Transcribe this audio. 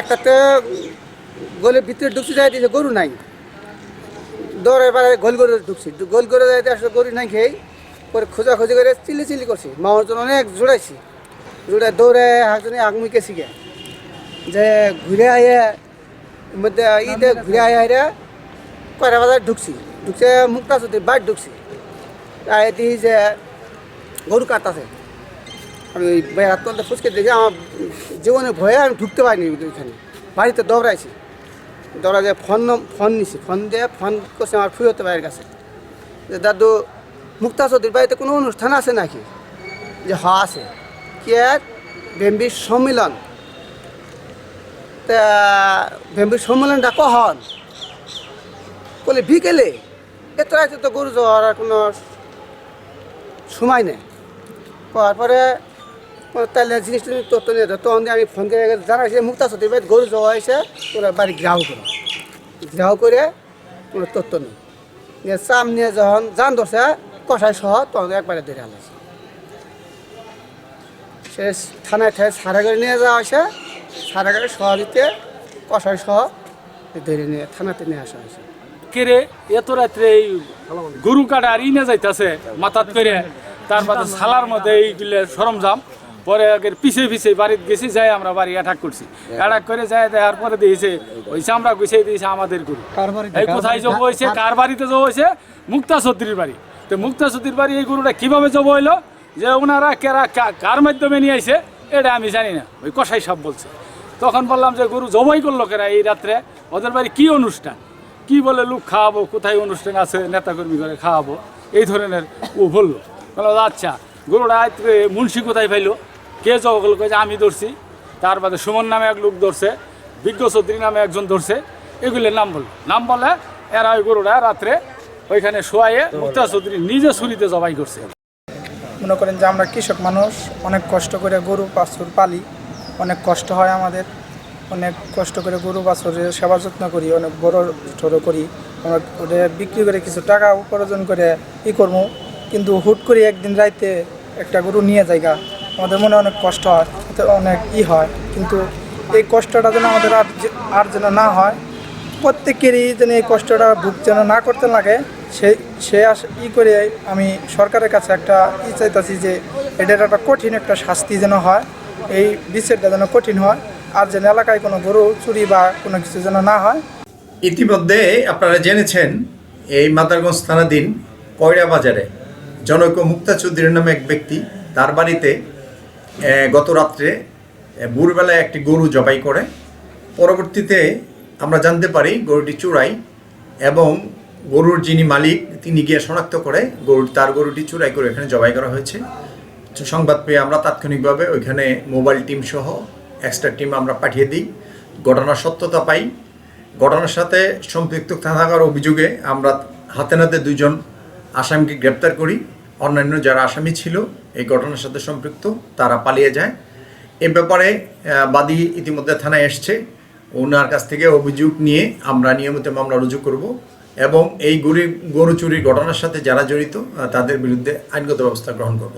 একটাতে গোলের ভিতরে ঢুকছি যাই দিয়েছে গরু নাই। দৌড়ের পাড়ে গোল করে ঢুকছি। গোল করে যাইতে আসলে গরু নাই খেয়ে, পরে খোঁজাখুঁজি করে চিলি চিলি করছি। মামার জন্য অনেক জোড়াইছি। জোড়াই দৌড়ে হাঁকজনে আগ মুখে শিখে যে ঘুরে আইয়ে মধ্যে ঈদে ঘুরে আইয়ে আইরে কয়টা বাজার ঢুকছি? ঢুকছে মুক্তা চুতি বাইর ঢুকছি। আই দেখি যে গরু কাটতাছে আমি ওই বেড়ার তলতে ফুচকে দেখে আমার জীবনে ভয়ে আমি ঢুকতে পারিনি ওইখানে বাড়িতে দৌড়াইছি। দৌড়া যে ফোন ফোন নিছি। ফোন দিয়ে ফোন করছে আমার ফুই হতে বাইরের কাছে। যে, দাদু, মুক্তা চৌধুরীর বাড়িতে কোনো অনুষ্ঠান আছে নাকি? যে হ আছে। কি বেম্বির সম্মিলন। তা বেম্বির সম্মেলনটা কখন বলে বিকেলে, এত রাতে তো গরু যাওয়ার কোনো সময় নেই। পাওয়ার পরে তাহলে জিনিসটা তথ্য নিয়ে যেত তখন আমি ফোন করে জানাইছি মুক্তা সতী ভাই গরু যাওয়া হয়েছে ওরা বাড়ি গ্রাহ করে। গ্রাহ করে কোনো তথ্য নেই। নিয়ে চাম নিয়ে যখন যান ধরছে কষাই সহ তখন একবারে ধরে আলাইছে সে থানায় ঠায় সারা করে নিয়ে যাওয়া হয়েছে। সারা করে কষাই সহ ধরে নিয়ে থানাতে নিয়ে আসা হয়েছে। কেরে এত রাত্রে এই গরু কাটা আর ইনে যাইতাছে মাথাত করে। তারপরে সালার মধ্যে এইগুলো সরঞ্জাম। পরে আগের পিছে পিছে বাড়িতে গেছি যাই আমরা বাড়ি অ্যাটাক করছি। অ্যাটাক করে যাই দেওয়ার পরে দিয়েছে ওই চামড়া গুছিয়ে দিয়েছে আমাদের গরু। এই কোথায় জব হয়েছে কার বাড়িতে জব হয়েছে? মুক্তা চৌধুরীর বাড়ি। তো মুক্তা চৌধুরীর বাড়ি এই গরুটা কীভাবে জব হইল? যে ওনারা কেরা কা- কার মাধ্যমে নিয়ে আইছে এটা আমি জানি না। ওই কষাই সব বলছে। তখন বললাম যে, গরু জবাই করল কেরা এই রাত্রে? ওদের বাড়ি কী অনুষ্ঠান? কি বলে লোক খাওয়াবো? কোথায় অনুষ্ঠান আছে? নেতাকর্মী করে খাওয়াবো? এই ধরনের ও বলল। বলল আচ্ছা গরুটা মুন্সি কোথায় পাইলো? কে জগল কয়েছে আমি ধরছি। তার বাদে সুমন নামে এক লোক ধরছে, বিজ্ঞ চৌধুরী নামে একজন ধরছে এগুলোর নাম বলল। নাম বলে, এরা ওই গরুটা রাত্রে ওইখানে শোয়াইয়ে মুক্তা চৌধুরী নিজে ছুরিতে জবাই করছে। মনে করেন যে আমরা কৃষক মানুষ, অনেক কষ্ট করে গরু বাছুর পালি অনেক কষ্ট হয় আমাদের, অনেক কষ্ট করে গরু বাছুরের সেবা যত্ন করি, অনেক বড় ছোটো করি, আমরা ওটা বিক্রি করে কিছু টাকা উপার্জন করে ই করব। কিন্তু হুট করে একদিন রাইতে একটা গরু নিয়ে যাইগা, আমাদের মনে অনেক কষ্ট হয় অনেক ই হয়। কিন্তু এই কষ্টটা যেন আমাদের আর আর যেন না হয়, প্রত্যেকেরই যেন এই কষ্টটা ভুগ যেন না করতে লাগে, সে সে আস, ই করে আমি সরকারের কাছে একটা ই চাইতেছি যে, এটার একটা কঠিন একটা শাস্তি যেন হয়। এই বিচারটা যেন কঠিন হয়, আর যেন এলাকায় কোনো গরু, চুরি বা কোনো কিছু যেন না হয়। ইতিমধ্যে আপনারা জেনেছেন, এই মাদারগঞ্জ থানাধীন কয়রা বাজারে জনৈক মুক্তা চৌধুরীর নামে এক ব্যক্তি, তার বাড়িতে গত রাত্রে ভোরবেলায় একটি গরু জবাই করে। পরবর্তীতে আমরা জানতে পারি, গরুটি চূড়াই এবং গরুর যিনি মালিক, তিনি গিয়ে শনাক্ত করে গরু তার গরুটি চূড়াই করে এখানে জবাই করা হয়েছে। সংবাদ পেয়ে আমরা তাৎক্ষণিকভাবে ওইখানে মোবাইল টিম সহ এক্সট্রা টিম আমরা পাঠিয়ে দিই। ঘটনার সত্যতা পাই। ঘটনার সাথে সম্পৃক্ত থাকার অভিযোগে আমরা হাতে নাতে দুজন আসামিকে গ্রেপ্তার করি। অন্যান্য যারা আসামি ছিল, এই ঘটনার সাথে সম্পৃক্ত, তারা পালিয়ে যায়। এ ব্যাপারে বাদী ইতিমধ্যে থানায় এসছে। ওনার কাছ থেকে অভিযোগ নিয়ে আমরা নিয়মিত মামলা রুজু করব এবং এই গরু গরু চুরির ঘটনার সাথে যারা জড়িত তাদের বিরুদ্ধে আইনগত ব্যবস্থা গ্রহণ করব।